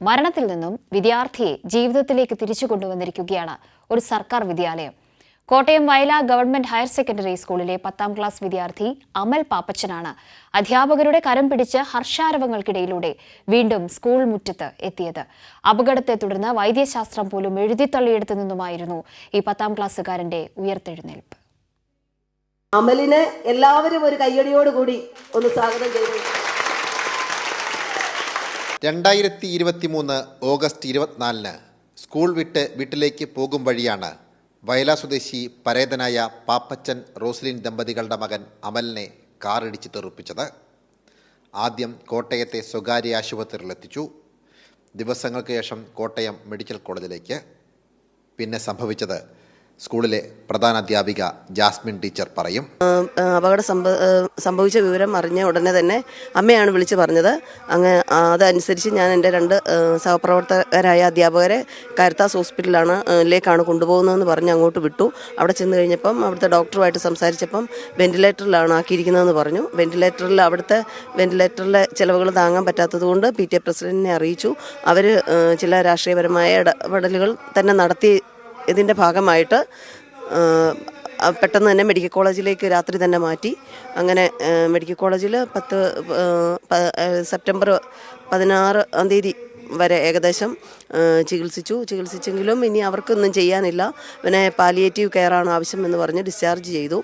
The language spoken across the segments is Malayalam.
മരണത്തിൽ നിന്നും വിദ്യാർത്ഥിയെ ജീവിതത്തിലേക്ക് തിരിച്ചു കൊണ്ടുവന്നിരിക്കുകയാണ് ഒരു സർക്കാർ വിദ്യാലയം. Kottayam Vayala government higher secondary സ്കൂളിലെ പത്താം ക്ലാസ് വിദ്യാർത്ഥി അമൽ പാപ്പച്ചനാണ് അധ്യാപകരുടെ കരം പിടിച്ച് ഹർഷാരവങ്ങൾക്കിടയിലൂടെ വീണ്ടും സ്കൂൾ മുറ്റത്ത് എത്തിയത്. അപകടത്തെ തുടർന്ന് വൈദ്യശാസ്ത്രം പോലും എഴുതിത്തള്ളിയെടുത്തു നിന്നുമായിരുന്നു ഈ പത്താം ക്ലാസ്സുകാരന്റെ ഉയർത്തെഴുന്നേൽപ്പ്. അമലിനെ എല്ലാവരും ഒരു കയ്യടിയോടുകൂടി ഒന്ന് സ്വാഗതം ചെയ്തു. രണ്ടായിരത്തി ഇരുപത്തി മൂന്ന് ഓഗസ്റ്റ് ഇരുപത്തിനാലിന് സ്കൂൾ വിട്ട് വീട്ടിലേക്ക് പോകും വഴിയാണ് വയല സ്വദേശി പരേതനായ പാപ്പച്ചൻ റോസ്ലിൻ ദമ്പതികളുടെ മകൻ അമലിനെ കാറിടിച്ച് തെറുപ്പിച്ചത്. ആദ്യം കോട്ടയത്തെ സ്വകാര്യ ആശുപത്രിയിലെത്തിച്ചു ദിവസങ്ങൾക്ക് ശേഷം കോട്ടയം മെഡിക്കൽ കോളേജിലേക്ക്. പിന്നെ സംഭവിച്ചത് സ്കൂളിലെ പ്രധാനാധ്യാപിക ജാസ്മിൻ ടീച്ചർ പറയും. അപകട സംഭവിച്ച വിവരം അറിഞ്ഞ ഉടനെ തന്നെ അമ്മയാണ് വിളിച്ച് പറഞ്ഞത്. അങ്ങ് അതനുസരിച്ച് ഞാൻ എന്റെ രണ്ട് സഹപ്രവർത്തകരായ അധ്യാപകരെ കരുത്താസ് ഹോസ്പിറ്റലാണ് ലേക്കാണ് കൊണ്ടുപോകുന്നതെന്ന് പറഞ്ഞ് അങ്ങോട്ട് വിട്ടു. അവിടെ ചെന്ന് കഴിഞ്ഞപ്പം അവിടുത്തെ ഡോക്ടറുമായിട്ട് സംസാരിച്ചപ്പം വെന്റിലേറ്ററിലാണ് ആക്കിയിരിക്കുന്നതെന്ന് പറഞ്ഞു. വെന്റിലേറ്ററിൽ അവിടുത്തെ വെന്റിലേറ്ററിലെ ചിലവുകൾ താങ്ങാൻ പറ്റാത്തതുകൊണ്ട് പി ടി എ പ്രസിഡന്റിനെ അറിയിച്ചു. അവർ ചില രാഷ്ട്രീയപരമായ ഇടപെടലുകൾ തന്നെ നടത്തി ഇതിന്റെ ഭാഗമായിട്ട് പെട്ടെന്ന് തന്നെ മെഡിക്കൽ കോളേജിലേക്ക് രാത്രി തന്നെ മാറ്റി. അങ്ങനെ മെഡിക്കൽ കോളേജിൽ പത്ത് സെപ്റ്റംബർ പതിനാറാം തീയതി വരെ ഏകദേശം ചികിത്സിച്ചു. ചികിത്സിച്ചെങ്കിലും ഇനി അവർക്കൊന്നും ചെയ്യാനില്ല. പിന്നെ പാലിയേറ്റീവ് കെയറാണ് ആവശ്യം എന്ന് പറഞ്ഞ് ഡിസ്ചാർജ് ചെയ്തു.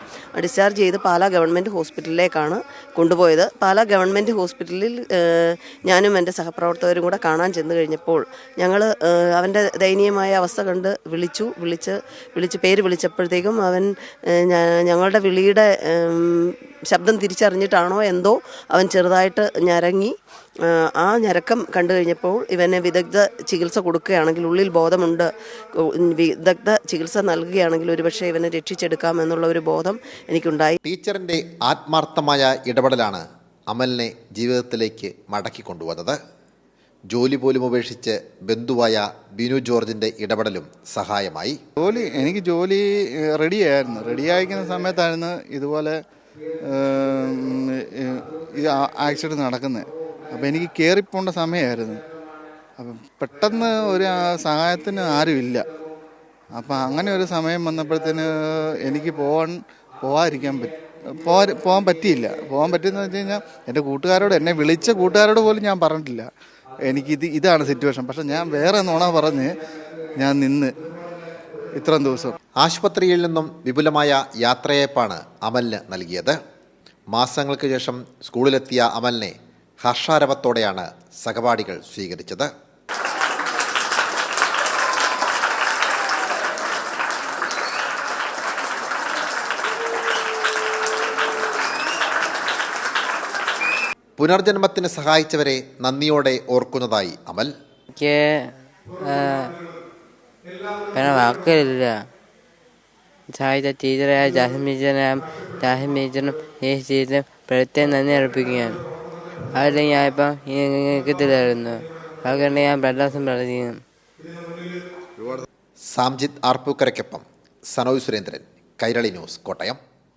ഡിസ്ചാർജ് ചെയ്ത് പാലാ ഗവൺമെന്റ് ഹോസ്പിറ്റലിലേക്കാണ് കൊണ്ടുപോയത്. പാലാ ഗവൺമെന്റ് ഹോസ്പിറ്റലിൽ ഞാനും എന്റെ സഹപ്രവർത്തകരും കൂടെ കാണാൻ ചെന്ന് കഴിഞ്ഞപ്പോൾ ഞങ്ങൾ അവന്റെ ദയനീയമായ അവസ്ഥ കണ്ട് വിളിച്ചു. വിളിച്ച് വിളിച്ച് പേര് വിളിച്ചപ്പോഴത്തേക്കും അവൻ ഞങ്ങളുടെ വിളിയുടെ ശബ്ദം തിരിച്ചറിഞ്ഞിട്ടാണോ എന്തോ അവൻ ചെറുതായിട്ട് ഞരങ്ങി. ആ ഞരക്കം കണ്ടു കഴിഞ്ഞപ്പോൾ ഇവന് വിദഗ്ധ ചികിത്സ കൊടുക്കുകയാണെങ്കിൽ ഉള്ളിൽ ബോധമുണ്ട്. വിദഗ്ധ ചികിത്സ നൽകുകയാണെങ്കിൽ ഒരുപക്ഷെ ഇവനെ രക്ഷിച്ചെടുക്കാം എന്നുള്ള ഒരു ബോധം എനിക്കുണ്ടായി. ടീച്ചറിന്റെ ആത്മാർത്ഥമായ ഇടപെടലാണ് അമലിനെ ജീവിതത്തിലേക്ക് മടക്കി കൊണ്ടുവന്നത്. ജോലി പോലും ഉപേക്ഷിച്ച് ബന്ധുവായ ബിനു ജോർജിന്റെ ഇടപെടലും സഹായമായി. ജോലി എനിക്ക് ജോലി റെഡിയായിരുന്നു റെഡിയായിരിക്കുന്ന സമയത്തായിരുന്നു ഇതുപോലെ ഈ ആക്സിഡന്റ് നടക്കുന്നത് അപ്പോൾ എനിക്ക് കയറിപ്പോണ്ട സമയമായിരുന്നു അപ്പം പെട്ടെന്ന് ഒരു സഹായത്തിന് ആരുമില്ല. അപ്പം അങ്ങനെ ഒരു സമയം വന്നപ്പോഴത്തേന് എനിക്ക് പോകാൻ പോകാതിരിക്കാൻ പറ്റി പോകാൻ പോകാൻ പറ്റിയില്ല. പോകാൻ പറ്റിയെന്ന് വെച്ച് കഴിഞ്ഞാൽ എന്റെ കൂട്ടുകാരോട് എന്നെ വിളിച്ച കൂട്ടുകാരോട് പോലും ഞാൻ പറഞ്ഞിട്ടില്ല. എനിക്കിത് ഇതാണ് സിറ്റുവേഷൻ പക്ഷെ ഞാൻ വേറെ നുണ പറഞ്ഞ് ഞാൻ നിന്ന് ഇത്രയും ദിവസം. ആശുപത്രിയിൽ നിന്നും വിപുലമായ യാത്രയേപ്പാണ് അമലിന് നൽകിയത്. മാസങ്ങൾക്ക് ശേഷം സ്കൂളിലെത്തിയ അമലിനെ ഹർഷാരവത്തോടെയാണ് സഹപാഠികൾ സ്വീകരിച്ചത്. പുനർജന്മത്തിന് സഹായിച്ചവരെ നന്ദിയോടെ ഓർക്കുന്നതായി അമൽ. പിന്നെ വാക്കുകളില്ല സാഹിത്യ ടീച്ചറായ ജാഹിം ടീച്ചറിനും ജാഹിം ടീച്ചറിനും ഈ ടീച്ചറും പ്രത്യേകം നന്ദി അർപ്പിക്കുകയാണ് അവരുടെ ഞാനിപ്പം കിട്ടില്ലായിരുന്നു അതുകൊണ്ട് ഞാൻ പ്രദാസം പ്രവർത്തിക്കുന്നു സാംജിത് ആർപ്പൂക്കരയ്ക്കൊപ്പം സനോജ് സുരേന്ദ്രൻ കൈരളി ന്യൂസ് കോട്ടയം